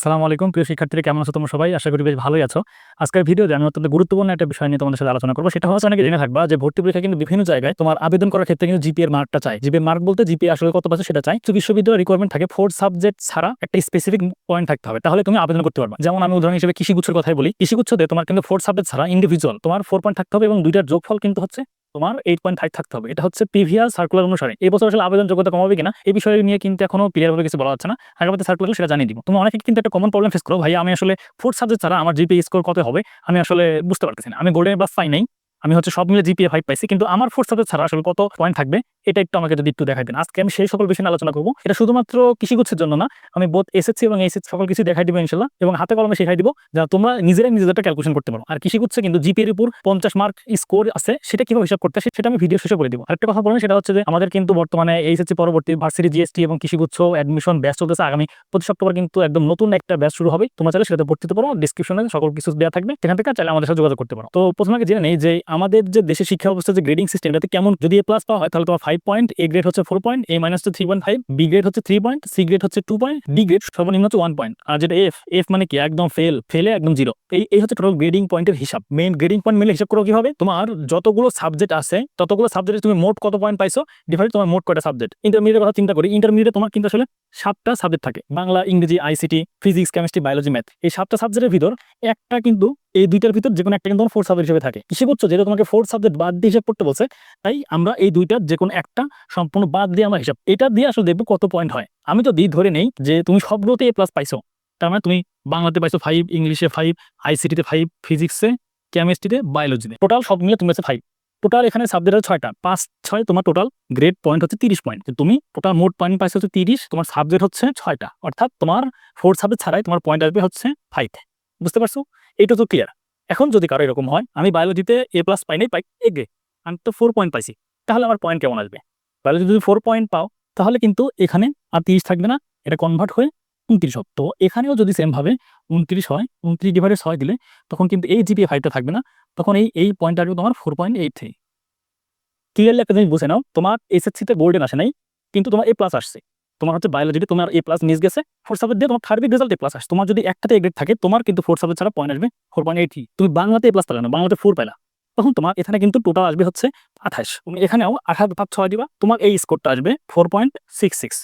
সালাম আলাইকুম। প্রিয় শিক্ষার্থীরা, কেমন আছো তোমরা সবাই? আশা করি বেশ ভালোই আছো। আজকের ভিডিওতে আমি অত্যন্ত গুরুত্বপূর্ণ একটা বিষয় নিয়ে তোমাদের সাথে আলোচনা করব। সেটা হচ্ছে অনেকে জেনে থাকবা যে ভর্তি পরীক্ষা কিন্তু বিভিন্ন জায়গায় তোমার আবেদন করার ক্ষেত্রে কিন্তু জিপিএর মার্কটা চাই জিপিএর মার্ক বলতে জিপিএ আসলে কত পাচ্ছে সেটা চাই তো বিশ্ববিদ্যালয়ের রিকোয়ারমেন্ট থাকে ফোর সাবজেক্ট ছাড়া একটা স্পেসিফিক পয়েন্ট থাকতে হবে। তাহলে তুমি আবেদন করতে পারবা। যেমন আমি উদাহরণ হিসেবে কৃষিগুচ্ছের কথাই বলি। কৃষিগুচ্ছতে তোমার কিন্তু ফোর সাবজেক্ট ছাড়া ইন্ডিভিজুয়াল তোমার ফোর পয়েন্ট থাকতে হবে এবং দুইটার যোগফল কিন্তু হচ্ছে তোমার এইট পয়েন্ট ফাইভ থাকতে হবে। এটা হচ্ছে প্রিভিয়াস সার্কুলার অনুসারে। এই বছর আসলে আবেদন যোগ্যতা কমাবে কিনা, এই বিষয়ে নিয়ে কিন্তু এখনও ক্লিয়ার ভাবে কিছু বলা হচ্ছে না। আগামীতে সার্কুলার সেটা জানিয়ে দিব। তুমি অনেকে কিন্তু একটা কমন প্রবলেম ফেস করো, ভাই, আমি আসলে ফোর্থ সাবজেক্ট ছাড়া আমার জিপি স্কোর কত হবে? আমি আসলে বুঝতে পারতেছি না। আমি গোল্ডেন প্লাস পাই নাই। আমি হচ্ছে সব মিলে জিপিএ ফাইভ পাইছি, কিন্তু আমার ফোর্থ সাবজেক্ট ছাড়া আসলে কত পয়েন্ট থাকবে? এটা একটু আমাকে যদি একটু দেখাই দেন। আজকে আমি সেই সকল বিষয় নিয়ে আলোচনা করব। এটা শুধুমাত্র কৃষিগুচ্ছের জন্য না, আমি বোধ এসএসসি এবং এইচএসসি সকল কিছু দেখাই দিব ইনশাল্লাহ এবং হাতে কলমে শেখাই দিব যা তোমরা নিজেরাই নিজেদেরটা ক্যালকুলেশন করতে পারো। আর কৃষিগুচ্ছে কিন্তু জিপি এর উপর পঞ্চাশ মার্ক স্কোর আছে, সেটা কীভাবে হিসাব করতে সেটা আমি ভিডিও শেষে করে দিব। আরেকটা কথা বলেন সেটা হচ্ছে যে আমাদের কিন্তু বর্তমানে এইচএসসি পরবর্তী ভার্সিটি জিএসটি এবং কৃষিগুচ্ছ অ্যাডমিশন ব্যাচ চলতেছে আগামী প্রতি সপ্তাহ কিন্তু একদম নতুন একটা ব্যাচ শুরু হবে। তোমরা চাইলে সেটাতে ভর্তিতে পারো ডিসক্রিপশনে সকল কিছু দেওয়া থাকবে। সেখান থেকে চাইলে আমাদের সাথে যোগাযোগ করতে পারো। তো প্রথমে জেনে নেই যে আমাদের যে দেশের শিক্ষা ব্যবস্থা যে গ্রেডিং সিস্টেম এটাতে কেমন যদি এ প্লাস পাওয়া হয়, তাহলে তোমার পয়েন্ট এ গ্রেড হচ্ছে four point A minus two three point five B grade হচ্ছে থ্রি পয়েন্ট সি গ্রেড হচ্ছে টু পয়েন্ট ডি গ্রেড সর্বনিম্ন হচ্ছে ওয়ান পয়েন্ট আর যেটা এফ এফ মানে কি? একদম ফেল ফেলে একদম জিরো এই এই হচ্ছে টোটাল গ্রেডিং পয়েন্টের হিসাব। মেন গ্রেডিং পয়েন্ট মিলে হিসাব করো কি হবে? তোমার যতগুলো সাবজেক্ট আছে, ততগুলো সাবজেক্টে তুমি মোট কত পয়েন্ট পাইছো? ডিফারেন্ট তোমার মোট কয়টা সাবজেক্ট ইন্টারমিডিয়েট কথা চিন্তা করি। ইন্টারমিডিয়েট তোমার কিন্তু আসলে সাতটা সাবজেক্ট থাকে। বাংলা, ইংরেজি ICT physics chemistry biology math এই সাতটা সাবজেক্টের ভিতর একটা কিন্তু এই দুইটার ভিতর যে কোনো একটা কিন্তু ফোর সাবজেক্ট হিসেবে থাকে। কিসে করছ যেটা তোমাকে ফোর সাবজেক্ট বাদ দিয়ে হিসাব করতে বলছে, তাই আমরা এই দুইটার যে কোনো একটা সম্পূর্ণ বাদ দিয়ে আমরা হিসাব, এটা দিয়ে আসলে দেখব কত পয়েন্ট হয়। আমি যদি ধরে নেই যে তুমি সবগুলোতে এ প্লাস পাইছো। তার মানে তুমি বাংলাতে পাইছো ফাইভ ইংলিশে ফাইভ আইসিটিতে ফাইভ ফিজিক্সে কেমিস্ট্রিতে বায়োলজিতে টোটাল সব মিলে তুমি আছে ফাইভ টোটাল এখানে সাবজেক্ট আছে ছয়টা। পাঁচ, ছয় তোমার টোটাল গ্রেড পয়েন্ট হচ্ছে তিরিশ পয়েন্ট তুমি টোটাল মোট পয়েন্ট পাইছো হচ্ছে তিরিশ, তোমার সাবজেক্ট হচ্ছে ছয়টা। অর্থাৎ তোমার ফোর সাবজেক্ট ছাড়াই তোমার পয়েন্ট আসবে হচ্ছে ফাইভ বুঝতে পারছ? এটা তো ক্লিয়ার এখন যদি কারও এরকম হয়, আমি বায়োলজিতে এ প্লাস পাই নাই পাই, এ গ্রেড আমি তো ফোর পয়েন্ট পাইছি। তাহলে আমার পয়েন্ট কেমন আসবে? বায়োলজি যদি ফোর পয়েন্ট পাও, তাহলে কিন্তু এখানে আর তিরিশ থাকবে না, এটা কনভার্ট হয়ে উনত্রিশ হবে। তো এখানেও যদি সেম ভাবে উনত্রিশ হয়, উনত্রিশ ডিভাইডে হয় দিলে, তখন কিন্তু এই জিপিএ ফাইভটা থাকবে না। তখন এই এই পয়েন্ট আসবে তোমার four point eight three clearly একটা জিনিস বুঝে নাও, তোমার এসএসসিতে গোল্ডেন আসে নাই, কিন্তু তোমার এ প্লাস আসছে। তোমার হচ্ছে বায়োলজিতে তোমার এ প্লাস মিস গেছে ফোর সাবজেক্ট দিয়ে তোমার থার্ড রেজাল্ট এ প্লাস আসে। তোমার যদি একটাতে এ গ্রেড থাকে, তোমার কিন্তু ফোর সাবজেক্ট ছাড়া পয়েন্ট আসবে ফোর পয়েন্ট এইট তুমি বাংলাতে এ প্লাস পেলে না, বাংলাতে ফোর পেলা। তখন তোমার এখানে কিন্তু টোটাল আসবে হচ্ছে আঠাশ। তুমি এখানেও আঠাশ ভাগ ছয় দিবা, তোমার এই স্কোরটা আসবে ফোর পয়েন্ট সিক্স সিক্স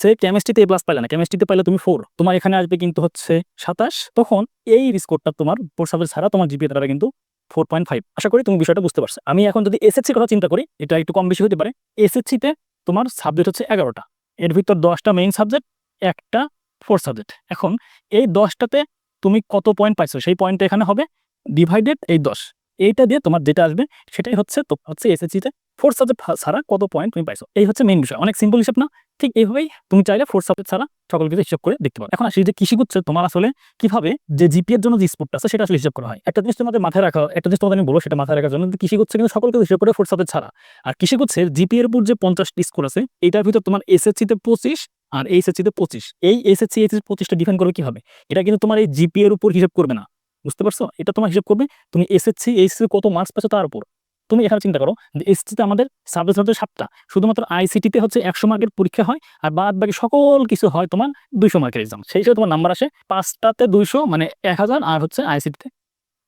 সে কেমিস্ট্রিতে এ প্লাস পাইলে না কেমিস্ট্রিতে পাইলে তুমি ফোর তোমার এখানে আসবে কিন্তু হচ্ছে সাতাশ। তখন এই স্কোরটা তোমার ফোর সাবজেক্ট ছাড়া তোমার জিপিএ দ্বারা কিন্তু ফোর পয়েন্ট ফাইভ আশা করি তুমি বিষয়টা বুঝতে পারছ। আমি এখন যদি এসএসসির কথা চিন্তা করি, এটা একটু কম বেশি হতে পারে। এসএসসিতে তোমার সাবজেক্ট হচ্ছে এগারোটা। এর ভিতর দশটা মেইন সাবজেক্ট একটা ফোর সাবজেক্ট এখন এই দশটাতে তুমি কত পয়েন্ট পাইছো? সেই পয়েন্টটা এখানে হবে। ডিভাইডেড এই দশ। এইটা দিয়ে তোমার যেটা আসবে সেটাই হচ্ছে তো হচ্ছে এসএসসিতে ফোর সাবজেক্ট ছাড়া কত পয়েন্ট তুমি পাইছো। এই হচ্ছে মেইন বিষয়। অনেক সিম্পল হিসাব না। ঠিক এইভাবেই তুমি চাইলে ফোর সাবজেক্ট ছাড়া সকল কিছু হিসাব করে দেখতে পারো। এখন আসি যে কৃষি করছে তোমার আসলে কীভাবে যে জিপিএর জন্য যে স্পোর্টটা আছে সেটা আসলে হিসাব করা হয়। একটা জিনিস তোমাদের মাথায় রাখা, একটা জিনিস তোমাদের আমি বলব সেটা মাথায় রাখার জন্য কৃষি করছে কিন্তু সকল কিছু হিসাব করে ফোর সাবজেক্ট ছাড়া। আর কৃষি করছে জিপিএর উপর যে পঞ্চাশটি স্কোর আছে, এইটার ভিতর তোমার এসএসসিতে পঁচিশ আর এইচএসসিতে পঁচিশ। এই এসএসসি এইচএসসি পঁচিশটা ডিফাইন করবে কীভাবে? এটা কিন্তু তোমার এই জিপিএ এর উপর হিসাব করবে না। বুঝতে পারছ? এটা তোমার হিসাব করবে, তুমি এসএসসি এইচএসসি কত মার্কস পাচ্ছ তার উপর। তুমি এখানে চিন্তা করো, যে এসএসসিতে আমাদের সাবজেক্ট হচ্ছে সাতটা, শুধুমাত্র আইসিটিতে হচ্ছে একশো মার্কের পরীক্ষা হয়, আর বাদ বাকি সকল কিছু হয় তোমার দুইশো মার্কের এক্সাম সেই হিসেবে তোমার নাম্বার আসে পাঁচটাতে দুইশো মানে এক হাজার, আর হচ্ছে আইসিটিতে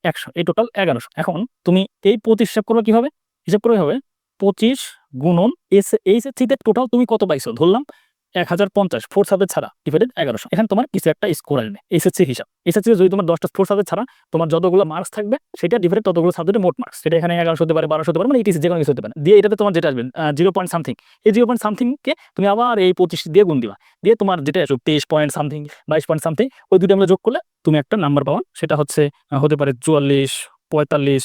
একশো, এই টোটাল এগারোশো। এখন তুমি এই পঁচিশ হিসাব করবে কীভাবে? হিসাব করবে হবে পঁচিশ গুণন এস এইচএসসিতে টোটাল তুমি কত পাইছো? ধরলাম এক হাজার পঞ্চাশ ফোর সাবজেক্ট ছাড়া ডিভাইডেড এগারোশো। এখানে তোমার কিছু একটা স্কোর আসবে এসএসসি হিসাব। এসএসসি যদি তোমার দশটা ফোর সাবজেক্ট ছাড়া, তোমার যতগুলো মার্কস থাকবে, সেটা ডিভাইডেড ততগুলো সাবজেক্টের মোট মার্কস সেটা এখানে এগারোশো হতে পারে, বারোশো হতে পারে মানে ইটিসি যে কোনো কিছু হতে পারে। দিয়ে এটাতে তোমার যেটা আসবে জিরো পয়েন্ট সামথিং এই জিরো পয়েন্ট সামথিংকে তুমি আবার এই পঁচিশ দিয়ে গুণ দিবা। দিয়ে তোমার যেটা আসবে, তেইশ পয়েন্ট সামথিং বাইশ পয়েন্ট সামথিং ওই দুটো আমরা যোগ করলে তুমি একটা নাম্বার পাবা। সেটা হচ্ছে হতে পারে চুয়াল্লিশ, পঁয়তাল্লিশ,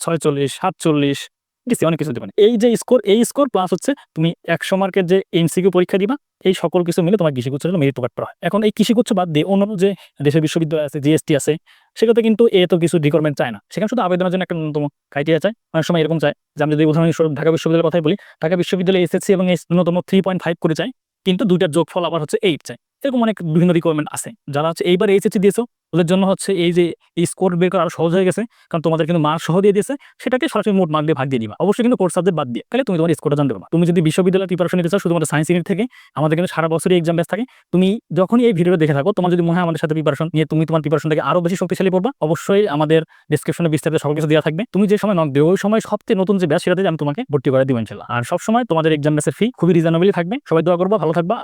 ছয়চল্লিশ, সাতচল্লিশ ডিসি অনেক কিছু পারে। এই যে স্কোর এই স্কোর প্লাস হচ্ছে তুমি একশো মার্কের যে এমসিকিউ পরীক্ষা দিবা, এই সকল কিছু মিলে তোমার কৃষিগুচ্ছ হলো মেরিট প্রকাট করা এখন এই কৃষিগুচ্ছ বাদ দিয়ে অন্যান্য যে দেশের বিশ্ববিদ্যালয় আছে জিএসটি আছে সেটাতে কিন্তু এ তো কিছু রিকোয়ারমেন্ট চায় না। সেখানে শুধু আবেদনের জন্য একটা ন্যূনতম ক্রাইটেরিয়া চায়। অনেক সময় এরকম চায় যে আমি যদি উদাহরণস্বরূপ ঢাকা বিশ্ববিদ্যালয়ের কথাই বলি, ঢাকা বিশ্ববিদ্যালয়ে এসএসসি এবং এস ন্যূনতম থ্রি পয়েন্ট ফাইভ করে চায়, কিন্তু দুইটার যোগফল আবার হচ্ছে এইট চাই এরকম অনেক বিভিন্ন রিকোয়ারমেন্ট আছে। যারা হচ্ছে এইবার এইচএসসি দিয়েছ, ওদের জন্য হচ্ছে এই যে এই স্কোর বের করা আরও সহজ হয়ে গেছে, কারণ তোমাদের কিন্তু মার্ক সহ দিয়ে দিয়েছে, সেটাকে সরাসরি মোট মার্ক দিয়ে ভাগ দিয়ে দিবা। অবশ্যই কিন্তু কোর্স সাবজেক্ট বাদ দিয়ে, তাহলে তুমি তোমার স্কোরটা জানতে পারবা। তুমি যদি বিশ্ববিদ্যালয় প্রিপারেশন নিতে চাও, শুধুমাত্র সায়েন্স ইউনিট থেকে, আমাদের কিন্তু সারা বছরই এক্সাম বেস থাকে, তুমি যখনই এই ভিডিওটা দেখে থাকো, তোমার যদি মনে হয় আমাদের সাথে প্রিপারেশন নিয়ে তুমি তোমার প্রিপারেশন থেকে আরও বেশি শক্তিশালী পড়বা অবশ্যই আমাদের ডিসক্রিপশনে বিস্তারিত সকল কিছু দেওয়া থাকবে। তুমি যে সময় নক দেবে ওই সময় সবচেয়ে নতুন যে ব্যাচ সেটাতে আমি তোমাকে ভর্তি করে দিব ইনশাল্লাহ। আর সবসময় তোমাদের এক্সাম বেসের ফি খুবই রিজনেবলই থাকবে। সবাই দোয়া করবা, ভালো থাকবা।